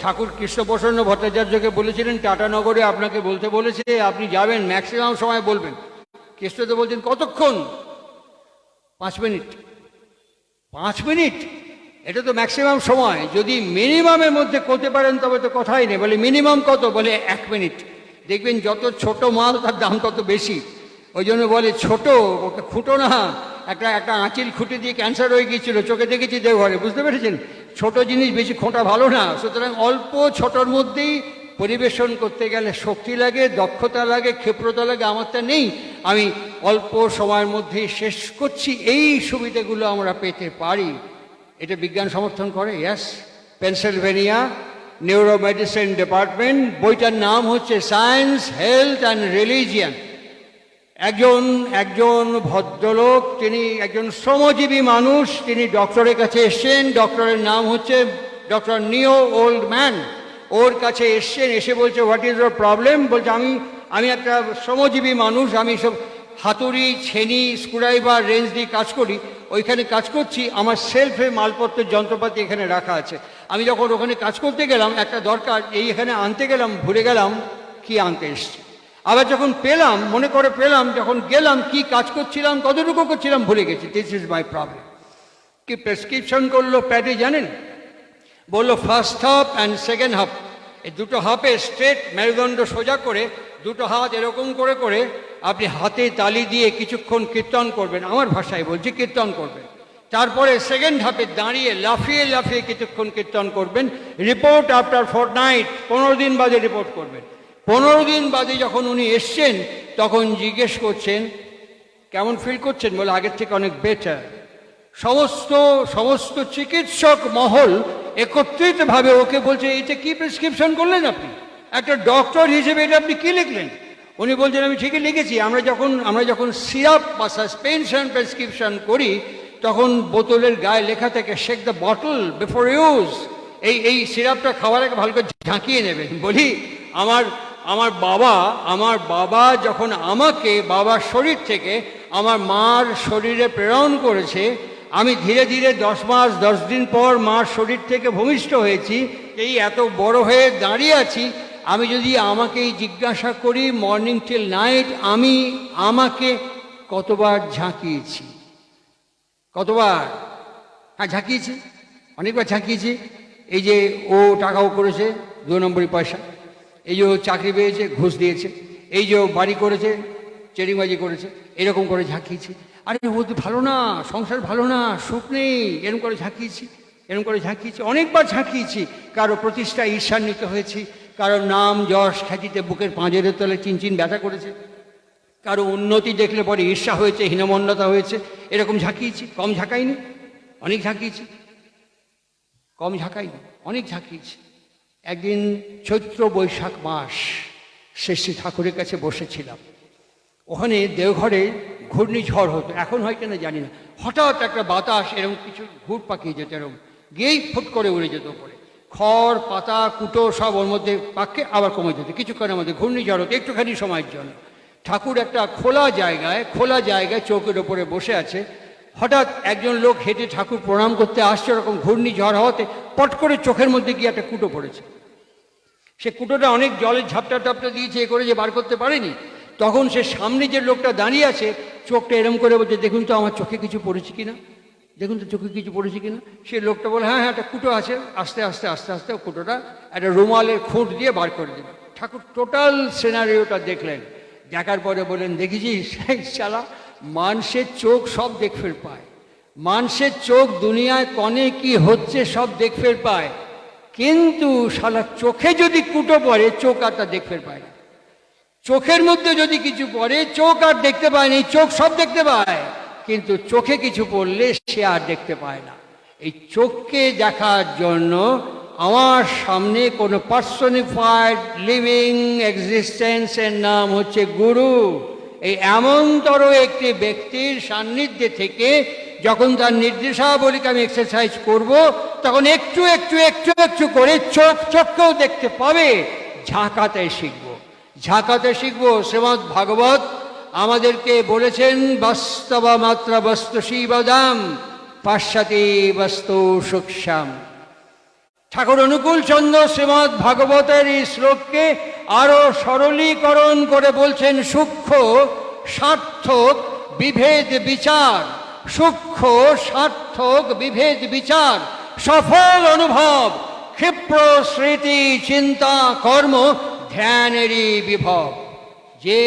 ঠাকুর কৃষ্ণপ্রসন্ন ভট্টাচার্যকে বলেছিলেন টাটানগরে আপনাকে বলতে বলেছে, আপনি যাবেন, ম্যাক্সিমাম সময় বলবেন। কৃষ্ণদেব বলছেন, কতক্ষণ? পাঁচ মিনিট। পাঁচ মিনিট? এটা তো ম্যাক্সিমাম সময়। যদি মিনিমামের মধ্যে করতে পারেন, তবে তো কথাই নেই। বলে, মিনিমাম কত? বলে, এক মিনিট। দেখবেন, যত ছোট মাল, তার দাম তত বেশি। ওই জন্য বলে, ছোট, ওকে খুঁটো না। একটা একটা আঁচিল খুঁটে দিয়ে ক্যান্সার হয়ে গিয়েছিল, চোখে দেখেছি দেওঘরে। বুঝতে পেরেছেন? ছোট জিনিস বেশি খোঁটা ভালো না। সুতরাং অল্প ছোটর মধ্যেই পরিবেশন করতে গেলে শক্তি লাগে, দক্ষতা লাগে, ক্ষিপ্রতা লাগে, আমারটা নেই। আমি অল্প সময়ের মধ্যে শেষ করছি। এই সুবিধাগুলো আমরা পেতে পারি। এটা বিজ্ঞান সমর্থন করে ইয়াস পেনসিলভেনিয়া নিউরোমেডিসিন ডিপার্টমেন্ট বইটার নাম হচ্ছে সায়েন্স হেলথ অ্যান্ড রিলিজিয়ান একজন একজন ভদ্রলোক, তিনি একজন শ্রমজীবী মানুষ, তিনি ডক্টরের কাছে এসছেন, ডক্টরের নাম হচ্ছে ডক্টর নিও ওল্ড ম্যান। ওর কাছে এসছেন, এসে বলছে হোয়াট ইজ ওর প্রবলেম বলছে, আমি আমি একটা শ্রমজীবী মানুষ, আমি সব হাতুড়ি, ছেনি, স্ক্রুড্রাইভার, রেঞ্জ দিয়ে কাজ করি, ওইখানে কাজ করছি, আমার সেলফে মালপত্রের যন্ত্রপাতি এখানে রাখা আছে। আমি যখন ওখানে কাজ করতে গেলাম, একটা দরকার এই এখানে আনতে গেলাম, ভুলে গেলাম, কি আনতে এসছি? আবার যখন পেলাম, মনে করে পেলাম, যখন গেলাম, কি কাজ করছিলাম, কতটুকু করছিলাম, ভুলে গেছি। দিস ইজ মাই প্রবলেম কি প্রেসক্রিপশন করল প্যাডে জানেন? বলল first half and second half এই দুটো হাফে স্ট্রেট মেরুদণ্ড সোজা করে, দুটো হাত এরকম করে করে আপনি হাতে তালি দিয়ে কিছুক্ষণ কীর্তন করবেন। আমার ভাষায় বলছি, কীর্তন করবেন। তারপরে সেকেন্ড হাফে দাঁড়িয়ে লাফিয়ে লাফিয়ে কিছুক্ষণ কীর্তন করবেন। রিপোর্ট আফটার ফোর নাইট পনেরো দিন বাদে রিপোর্ট করবেন। পনেরো দিন বাদে যখন উনি এসছেন, তখন জিজ্ঞেস করছেন, কেমন ফিল করছেন? বলে, আগের থেকে অনেক বেটার সমস্ত সমস্ত চিকিৎসক মহল একত্রিতভাবে ওকে বলছে, এটা কি প্রেসক্রিপশন করলেন আপনি? একটা ডক্টর হিসেবে এটা আপনি কি লিখলেন? উনি বলছেন, আমি ঠিকই লিখেছি। আমরা যখন আমরা যখন সিরাপ বা সাসপেনশন প্রেসক্রিপশন করি, তখন বোতলের গায়ে লেখা থাকে shake the bottle before use এই এই সিরাপটা খাওয়ার আগে ভালো করে ঝাঁকিয়ে নেবেন। বলি, আমার আমার বাবা আমার বাবা যখন আমাকে বাবার শরীর থেকে আমার মার শরীরে প্রেরণ করেছে, আমি ধীরে ধীরে দশ মাস, দশ দিন পর মার শরীর থেকে ভূমিষ্ঠ হয়েছি, এই এত বড় হয়ে দাঁড়িয়ে আছি, আমি যদি আমাকেই জিজ্ঞাসা করি মর্নিং টিল নাইট আমি আমাকে কতবার ঝাঁকিয়েছি? কতবার? হ্যাঁ ঝাঁকিয়েছি, অনেকবার ঝাঁকিয়েছি। এই যে ও টাকাও করেছে, দু নম্বরই পয়সা। এই যে চাকরি পেয়েছে, ঘুষ দিয়েছে, এই যে বাড়ি করেছে, চেরিংবাজি করেছে, এরকম করে ঝাঁকিয়েছি। আরে ও ভালো না, সংসার ভালো না, সুখ নেই, এরকম করে ঝাঁকিয়েছি, এরকম করে ঝাঁকিয়েছি, অনেকবার ঝাঁকিয়েছি। কারও প্রতিষ্ঠা ঈর্ষান্বিত হয়েছি, কারও নাম যশ খ্যাতিতে বুকের পাঁজরের তলে চিনচিন ব্যথা করেছে। কারও উন্নতি দেখলে পরে ঈর্ষা হয়েছে, হীনমন্যতা হয়েছে, এরকম ঝাঁকিয়েছি, কম ঝাঁকাইনি, অনেক ঝাঁকিয়েছি, কম ঝাঁকাইনি, অনেক ঝাঁকিয়েছি। একদিন চৈত্র বৈশাখ মাস শ্রী ঠাকুরের কাছে বসেছিলাম। ওখানে দেওঘরে ঘূর্ণিঝড় হতো, এখন হয় কিনা জানি না। হঠাৎ একটা বাতাস এরকম কিছু ঘুর পাকিয়ে যেত এরকম, গিয়েই ফুট করে উড়ে যেত উপরে। খড়, পাতা, কুটো সব ওর মধ্যে পাককে আবার কমে যেত। কিছুক্ষণের মধ্যে ঘূর্ণিঝড় হতো, একটুখানি সময়ের জন্য। ঠাকুর একটা খোলা জায়গায় খোলা জায়গায় চৌকের ওপরে বসে আছে হঠাৎ একজন লোক হেঁটে ঠাকুর প্রণাম করতে আসছে, ওরকম ঘূর্ণি ঝড় হওয়াতে পট করে চোখের মধ্যে গিয়ে একটা কুটো পড়েছে। সে কুটোটা অনেক জলের ঝাপটা টাপটা দিয়েছে, এ করে যে বার করতে পারেনি। তখন সে সামনে যে লোকটা দাঁড়িয়ে আছে, চোখটা এরম করে বলছে, দেখুন তো, আমার চোখে কিছু পড়েছে কিনা? দেখুন তো, চোখে কিছু পড়েছে কিনা? সে লোকটা বলে হ্যাঁ হ্যাঁ একটা কুটো আছে। আস্তে আস্তে আস্তে আস্তে কুটোটা একটা রুমালের খুঁট দিয়ে বার করে দিল। ঠাকুর টোটাল সিনারিওটা দেখলেন। দেখার পরে বলেন দেখেছিস শালা মানুষের চোখ সব দেখ ফের পায়। মানুষের চোখ দুনিয়ায় কনে কি হচ্ছে সব দেখ ফের পায়। কিন্তু শালা চোখে যদি কুটো পড়ে, চোখ আর তা দেখ ফের পায় না। চোখের মধ্যে যদি কিছু পড়ে, চোখ আর দেখতে পায় না, এই চোখ সব দেখতে পায়। কিন্তু চোখে কিছু পড়লে সে আর দেখতে পায় না। এই চোখকে দেখার জন্য আমার সামনে কোনো পার্সনিফাইড লিভিং এক্সিস্টেন্সের নাম হচ্ছে গুরু। এই এমনতর একটি ব্যক্তির সান্নিধ্যে থেকে যখন তার নির্দেশাবলীকে আমি এক্সারসাইজ করব, তখন একটু একটু একটু একটু করে চোখ, চোখকেও দেখতে পাবে, ঝাঁকাতে শিখব। ঝাঁকাতে শিখব, শ্রীমৎ ভাগবত আমাদেরকে বলেছেন, বাস্তবা মাত্রা বস্তু শিবদাম পাশ্চাতি বস্তু সুক্ষাম ঠাকুর অনুকূল চন্দ্র শ্রীমৎ ভাগবতের এই শ্লোককে আরও সরলীকরণ করে বলছেন, সূক্ষ্ম সার্থক বিভেদ বিচার, সূক্ষ্ম সার্থক বিভেদ বিচার, সফল অনুভব, ক্ষিপ্র স্মৃতি, চিন্তা, কর্ম, ধ্যানেরই বিভব। যে